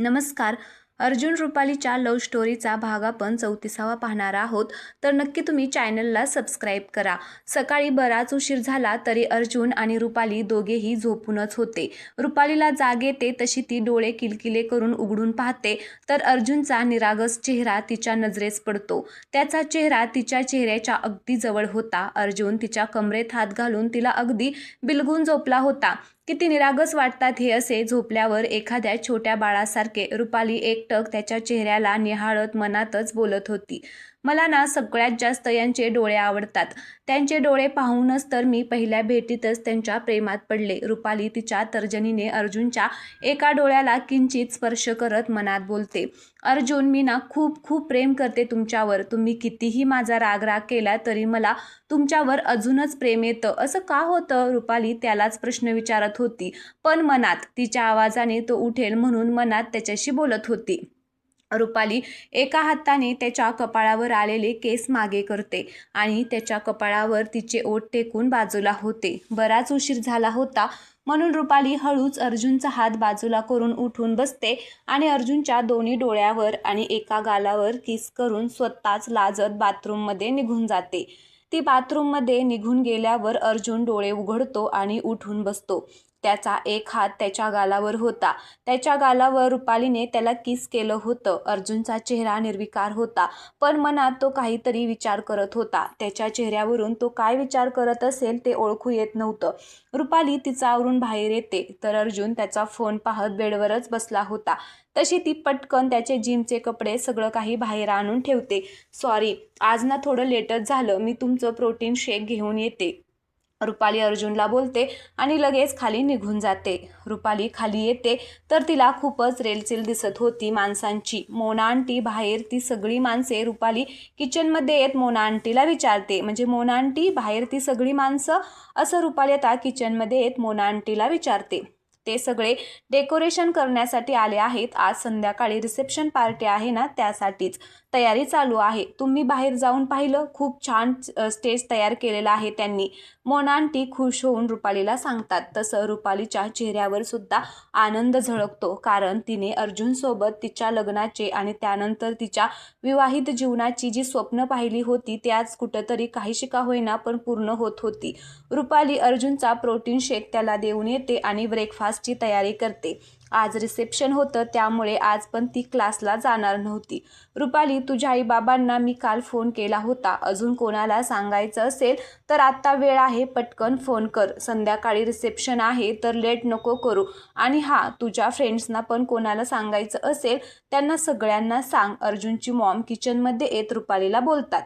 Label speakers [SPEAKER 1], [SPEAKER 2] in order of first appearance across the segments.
[SPEAKER 1] नमस्कार. अर्जुन रुपालीच्या लव्ह स्टोरीचा भाग आपण चौतीसावा पाहणार आहोत. तर नक्की तुम्ही चॅनलला सबस्क्राईब करा. सकाळी बराच उशीर झाला तरी अर्जुन आणि रुपाली दोघेही झोपूनच होते. रुपालीला जाग येते तशी ती डोळे किलकिले करून उघडून पाहते. तर अर्जुनचा निरागस चेहरा तिच्या नजरेस पडतो. त्याचा चेहरा तिच्या चेहऱ्याच्या अगदी जवळ होता. अर्जुन तिच्या कमरेत हात घालून तिला अगदी बिलगून झोपला होता. किती निरागस वाटतात हे असे झोपल्यावर एखाद्या छोट्या बाळासारखे रुपाली एकटक त्याच्या चेहऱ्याला निहाळत मनातच बोलत होती. मला ना सगळ्यात जास्त यांचे डोळे आवडतात. त्यांचे डोळे पाहूनच तर मी पहिल्या भेटीतच त्यांच्या प्रेमात पडले. रुपाली तिच्या तर्जनीने अर्जुनच्या एका डोळ्याला किंचित स्पर्श करत मनात बोलते अर्जुन मी ना खूप खूप प्रेम करते तुमच्यावर. तुम्ही कितीही माझा राग राग केला तरी मला तुमच्यावर अजूनच प्रेम येतं. असं का होतं? रुपाली त्यालाच प्रश्न विचारत होती. पण मनात तिच्या आवाजाने तो उठेल म्हणून मनात त्याच्याशी बोलत होती. रुपाली एका हाताने त्याच्या कपाळावर आलेले केस मागे करते आणि त्याच्या कपाळावर तिचे ओठ टेकून बाजूला होते. बराच उशीर झाला होता म्हणून रुपाली हळूच अर्जुनचा हात बाजूला करून उठून बसते आणि अर्जुनच्या दोन्ही डोळ्यावर आणि एका गालावर किस करून स्वतःच लाजत बाथरूममध्ये निघून जाते. ती बाथरूममध्ये निघून गेल्यावर अर्जुन डोळे उघडतो आणि उठून बसतो. त्याचा एक हात त्याच्या गालावर होता. त्याच्या गालावर रुपालीने त्याला किस केलं होतं? अर्जुनचा चेहरा निर्विकार होता. पण मनात तो काहीतरी विचार करत होता. त्याच्या चेहऱ्यावरून तो काय विचार करत असेल ते ओळखू येत नव्हतं. रुपाली तिचा आवरून बाहेर येते. तर अर्जुन त्याचा फोन पाहत बेडवरच बसला होता. तशी ती पटकन त्याचे जिमचे कपडे सगळं काही बाहेर आणून ठेवते. सॉरी आज ना थोडं लेटच झालं. मी तुमचं प्रोटीन शेक घेऊन येते. रुपाली अर्जुनला बोलते आणि लगेच खाली निघून जाते. रुपाली खाली येते तर तिला खूपच रेलचेल दिसत होती माणसांची. मोना आंटी बाहेर ती सगळी माणसे रुपाली किचनमध्ये येत मोना आंटीला विचारते. म्हणजे मोना आंटी बाहेर ती सगळी माणसं? असं रुपाली आता किचनमध्ये येत मोना आंटीला विचारते. ते सगळे डेकोरेशन करण्यासाठी आले आहेत. आज संध्याकाळी रिसेप्शन पार्टी आहे ना त्यासाठीच. तयारी चालू आहे. तुम्ही बाहेर जाऊन पाहिलं खूप छान स्टेज तयार केलेला आहे त्यांनी. मोनांटी खुश होऊन रुपालीला सांगतात. तसं रुपालीच्या चेहऱ्यावर सुद्धा आनंद झळकतो कारण तिने अर्जुनसोबत तिच्या लग्नाचे आणि त्यानंतर तिच्या विवाहित जीवनाची जी स्वप्न पाहिली होती ती आज कुठंतरी काही शिका होईना पण पूर्ण होत होती. रुपाली अर्जुनचा प्रोटीन शेक त्याला देऊन येते आणि ब्रेकफास्टची तयारी करते. आज रिसेप्शन होतं त्यामुळे आज पण ती क्लासला जाणार नव्हती. रुपाली तुझ्या आईबाबांना मी काल फोन केला होता. अजून कोणाला सांगायचं असेल तर आत्ता वेळ आहे पटकन फोन कर. संध्याकाळी रिसेप्शन आहे तर लेट नको करू. आणि हा तुझ्या फ्रेंड्सना पण कोणाला सांगायचं असेल त्यांना सगळ्यांना सांग. अर्जुनची मॉम किचनमध्ये येत रुपालीला बोलतात.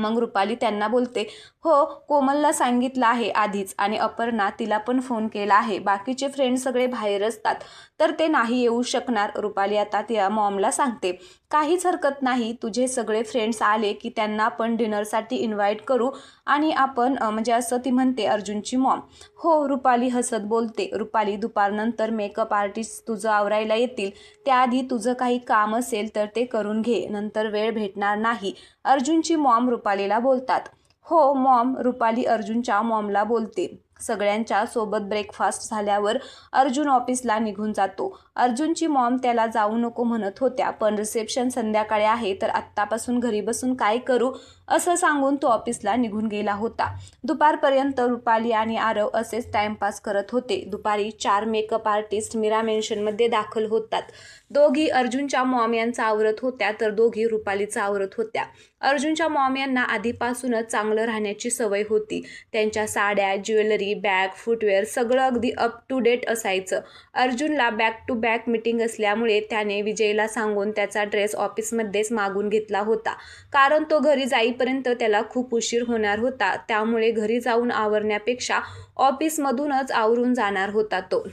[SPEAKER 1] मग रुपाली त्यांना बोलते हो कोमलला सांगितलं आहे आधीच आणि अपर्णा तिला पण फोन केला आहे. बाकीचे फ्रेंड सगळे बाहेर असतात तर ते नाही येऊ शकणार. रुपाली आता त्या मॉमला सांगते काहीच हरकत नाही तुझे सगळे फ्रेंड्स आले की त्यांना आपण डिनरसाठी इन्व्हाइट करू आणि आपण म्हणजे असं ती म्हणते अर्जुनची मॉम हो रुपाली हसत बोलते रुपाली दुपारनंतर मेकअप आर्टिस्ट तुझं आवरायला येतील. त्याआधी तुझं काही काम असेल तर ते करून घे. नंतर वेळ भेटणार नाही. अर्जुनची मॉम रुपालीला बोलतात. हो मॉम रुपाली अर्जुनच्या मॉमला बोलते. सगळ्यांच्या सोबत ब्रेकफास्ट झाल्यावर अर्जुन ऑफिसला निघून जातो. अर्जुनची मॉम त्याला जाऊ नको म्हणत होत्या पण रिसेप्शन संध्याकाळी आहे तर आत्तापासून घरी बसून काय करू असं सांगून तो ऑफिसला निघून गेला होता. दुपारपर्यंत रुपाली आणि आरव असेच टाइमपास करत होते. दुपारी चार मेकअप आर्टिस्ट मीरा मेन्शनमध्ये दाखल होतात. दोघी अर्जुनच्या मॉम यांचा आवरत होत्या तर दोघी रुपालीचा आवरत होत्या. अर्जुनच्या मॉम यांना आधीपासूनच चांगलं राहण्याची सवय होती. त्यांच्या साड्या ज्वेलरी बॅग फुटवेअर सगळं अगदी अप टू डेट असायचं. अर्जुनला बॅक टू बॅक मिटिंग असल्यामुळे त्याने विजयला सांगून त्याचा ड्रेस ऑफिसमध्येच मागून घेतला होता. कारण तो घरी जाईपर्यंत त्याला खूप उशीर होणार होता. त्यामुळे घरी जाऊन आवरण्यापेक्षा ऑफिसमधूनच आवरून जाणार होता तो.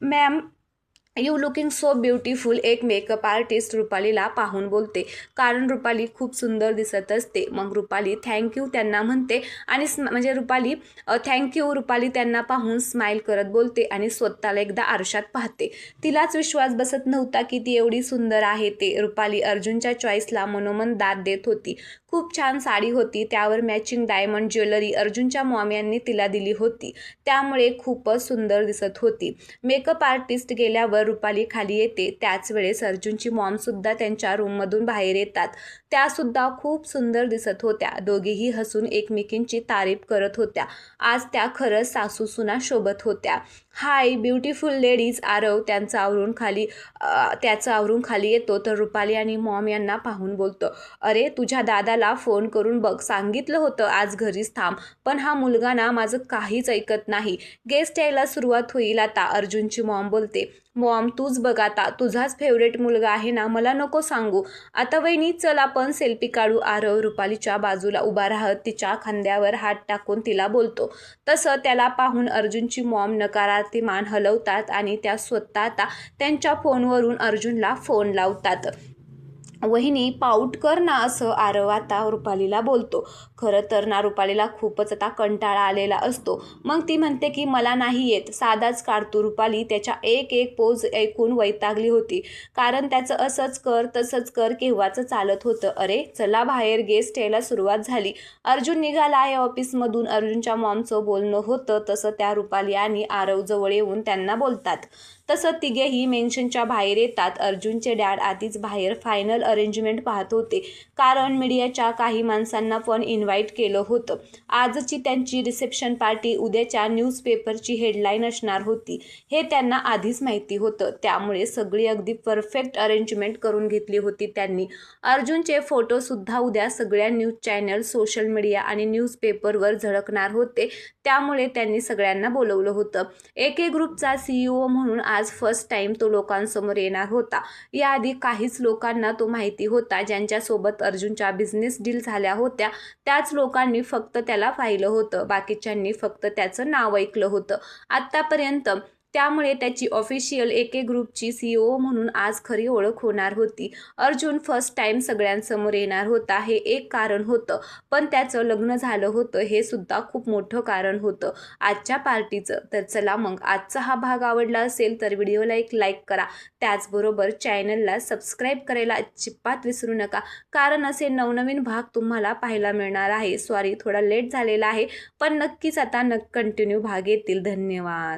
[SPEAKER 1] Ma'am you looking so beautiful एक मेकअप आर्टिस्ट रुपालीला पाहून बोलते. कारण रुपाली खूप सुंदर दिसत असते. मग रुपाली थँक्यू त्यांना म्हणते आणि म्हणजे रुपाली थँक्यू रुपाली त्यांना पाहून स्माईल करत बोलते आणि स्वतःला एकदा आरशात पाहते. तिलाच विश्वास बसत नव्हता की ती एवढी सुंदर आहे ते. रुपाली अर्जुनच्या चॉईसला मनोमन दाद देत होती. खूप छान साडी होती. त्यावर मॅचिंग डायमंड ज्वेलरी अर्जुनच्या मॉम यांनी तिला दिली होती. त्यामुळे खूपच सुंदर दिसत होती. मेकअप आर्टिस्ट गेल्यावर रुपाली खाली येते. त्याच वेळेस अर्जुनची मॉमसुद्धा त्यांच्या रूममधून बाहेर येतात. त्यासुद्धा खूप सुंदर दिसत होत्या. दोघेही हसून एकमेकींची तारीफ करत होत्या. आज त्या खरंच सासू सुना शोभत होत्या. हाय ब्युटिफुल लेडीज आरव त्यांचं आवरून खाली त्याचं आवरून खाली येतो. तर रुपाली आणि मॉम यांना पाहून बोलतो अरे तुझ्या दादाला फोन करून बघ. सांगितलं होतं आज घरीच थांब. पण हा मुलगा ना माझं काहीच ऐकत नाही. गेस्ट यायला सुरुवात होईल आता अर्जुनची मॉम बोलते. मॉम तूच बघ आता. तुझाच फेवरेट मुलगा आहे ना? मला नको सांगू. आता वहिनी चल आपण सेल्फी काढू. आरव रुपालीच्या बाजूला उभा राहत तिच्या खांद्यावर हात टाकून तिला बोलतो. तसं त्याला पाहून अर्जुनची मॉम नकारार्थी मान हलवतात आणि त्या स्वतः आता त्यांच्या फोनवरून अर्जुनला फोन लावतात. वहिनी पाऊट कर ना असं आरव आता रुपालीला बोलतो. खरं तर ना रुपालीला खूपच आता कंटाळा आलेला असतो. मग ती म्हणते की मला नाही येत. साधाच काढतो रुपाली. त्याच्या एक एक पोज ऐकून वैतागली होती. कारण त्याचं असंच कर तसंच कर केव्हाचं चालत होतं. अरे चला बाहेर. गेस्ट यायला सुरुवात झाली. अर्जुन निघाला आहे ऑफिसमधून. अर्जुनच्या मॉमचं बोलणं होतं तसं त्या रुपाली आणि आरवजवळ येऊन त्यांना बोलतात. तसं तिघेही मेन्शनच्या बाहेर येतात. अर्जुनचे डॅड आधीच बाहेर फायनल अरेंजमेंट पाहत होते. कारण मीडियाच्या काही माणसांना पण इन्व्हाइट केलं होतं. आजची त्यांची रिसेप्शन पार्टी उद्याच्या न्यूजपेपरची हेडलाईन असणार होती. हे त्यांना आधीच माहिती होतं. त्यामुळे सगळी अगदी परफेक्ट अरेंजमेंट करून घेतली होती त्यांनी. अर्जुनचे फोटोसुद्धा उद्या सगळ्या न्यूज चॅनल सोशल मीडिया आणि न्यूजपेपरवर झळकणार होते. त्यामुळे त्यांनी सगळ्यांना बोलवलं होतं. एके ग्रुपचा सीईओ म्हणून आज फर्स्ट टाइम तो लोकांसमोर येणार होता. याआधी काहीच लोकांना तो माहिती होता. ज्यांच्यासोबत अर्जुनच्या बिझनेस डील झाल्या होत्या त्याच लोकांनी फक्त त्याला पाहिलं होतं. बाकीच्यांनी फक्त त्याचं नाव ऐकलं होतं. आत्तापर्यंत त्यामुळे त्याची ऑफिशियल एके ग्रुपची सीईओ म्हणून आज खरी ओळख होणार होती. अर्जुन फर्स्ट टाईम सगळ्यांसमोर येणार होता हे एक कारण होतं. पण त्याचं लग्न झालं होतं हे सुद्धा खूप मोठं कारण होतं. आजच्या पार्टीचं तर चला मग आजचा हा भाग आवडला असेल तर व्हिडिओला एक लाईक करा. त्याचबरोबर चॅनलला सबस्क्राईब करायला अजिबात विसरू नका. कारण असे नवनवीन भाग तुम्हाला पाहायला मिळणार आहे. सॉरी थोडा लेट झालेला आहे. पण नक्कीच आता न कंटिन्यू भाग येतील. धन्यवाद.